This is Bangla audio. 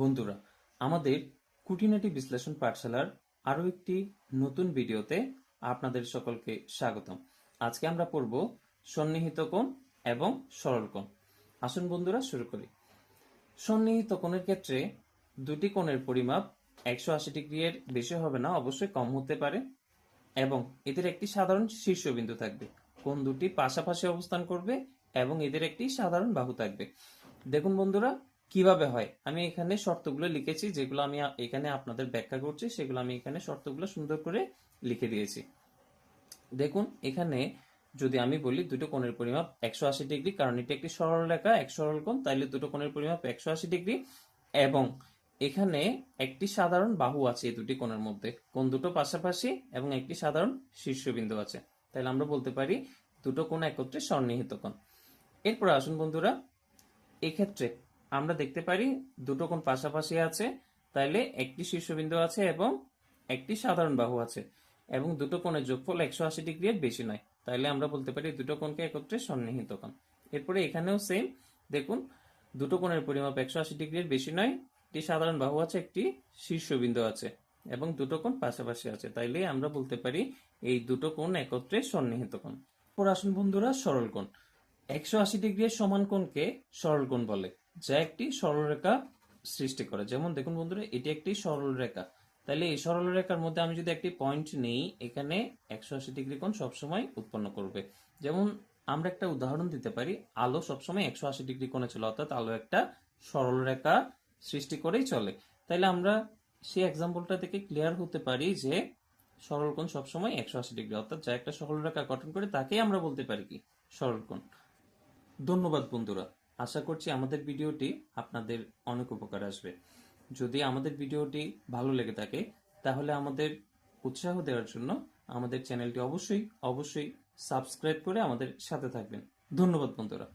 বন্ধুরা, আমাদের কুটিনাটি বিশ্লেষণ পাঠশালার আরও একটি নতুন ভিডিওতে আপনাদের সকলকে স্বাগতম। আজকে আমরা পড়ব সন্নিহিত কোণ এবং সরল কোণ। আসুন বন্ধুরা, শুরু করি। সন্নিহিত কোণের ক্ষেত্রে দুটি কোণের পরিমাপ একশো আশি ডিগ্রি এর বেশি হবে না, অবশ্যই কম হতে পারে এবং এদের একটি সাধারণ শীর্ষবিন্দু থাকবে। কোণ দুটি পাশাপাশি অবস্থান করবে এবং এদের একটি সাধারণ বাহু থাকবে। দেখুন বন্ধুরা কীভাবে হয়? আমি এখানে শর্তগুলো লিখেছি, যেগুলো আমি এখানে আপনাদের ব্যাখ্যা করছি, সেগুলো আমি এখানে শর্তগুলো সুন্দর করে লিখে দিয়েছি। দেখুন, এখানে যদি আমি বলি দুটো কোণের পরিমাপ একশো আশি ডিগ্রি, কারণ এটি একটি সরল রেখা, এক সরল কোণ, তাইলে দুটো কোণের পরিমাপ একশো আশি ডিগ্রি। এবং এখানে একটি সাধারণ বাহু আছে এই দুটি কোণের মধ্যে, কোণ দুটো পাশাপাশি এবং একটি সাধারণ শীর্ষবিন্দু আছে। তাহলে আমরা বলতে পারি দুটো কোণ একত্রে সন্নিহিত কোণ। এরপর আসুন বন্ধুরা, এক্ষেত্রে আমরা দেখতে পারি দুটো কোণ পাশাপাশি আছে, তাইলে একটি শীর্ষবিন্দু আছে এবং একটি সাধারণ বাহু আছে। এবং দুটো কোণের যোগফল একশো আশি ডিগ্রি এর বেশি নয়। তাইলে আমরা বলতে পারি দুটো কোণকে একত্রে সন্নিহিত কোণ। এরপরে এখানেও সেম দেখুন, দুটো কোণের পরিমাপ একশো আশি ডিগ্রি এর বেশি নয়, একটি সাধারণ বাহু আছে, একটি শীর্ষবিন্দু আছে, এবং দুটো কোণ পাশাপাশি আছে। তাইলে আমরা বলতে পারি এই দুটো কোণ একত্রে সন্নিহিত কোণ। আসুন বন্ধুরা সরল কোণ। একশো আশি ডিগ্রি এর সমান কোণকে সরল কোণ বলে। যা একটি সরলরেখা সৃষ্টি করে। যেমন দেখুন বন্ধুরা, এটি একটি সরল রেখা তাহলে এই সরল রেখার মধ্যে আমি যদি একটি পয়েন্ট নেই, এখানে একশো আশি ডিগ্রি কোণ সবসময় উৎপন্ন করবে। যেমন আমরা একটা উদাহরণ দিতে পারি, আলো সবসময় একশো আশি ডিগ্রি কোণে চলে, অর্থাৎ আলো একটা সরল রেখা সৃষ্টি করেই চলে। তাইলে আমরা সেই এক্সাম্পলটা থেকে ক্লিয়ার হতে পারি যে সরল কোণ সবসময় একশো আশি ডিগ্রি, অর্থাৎ যা একটা সরল রেখা গঠন করে তাকেই আমরা বলতে পারি কি? সরল কোণ। ধন্যবাদ বন্ধুরা। আশা করছি আমাদের ভিডিওটি আপনাদের অনেক উপকার আসবে। যদি আমাদের ভিডিওটি ভালো লেগে থাকে, তাহলে আমাদের উৎসাহ দেওয়ার জন্য আমাদের চ্যানেলটি অবশ্যই অবশ্যই সাবস্ক্রাইব করে আমাদের সাথে থাকবেন। ধন্যবাদ বন্ধুরা।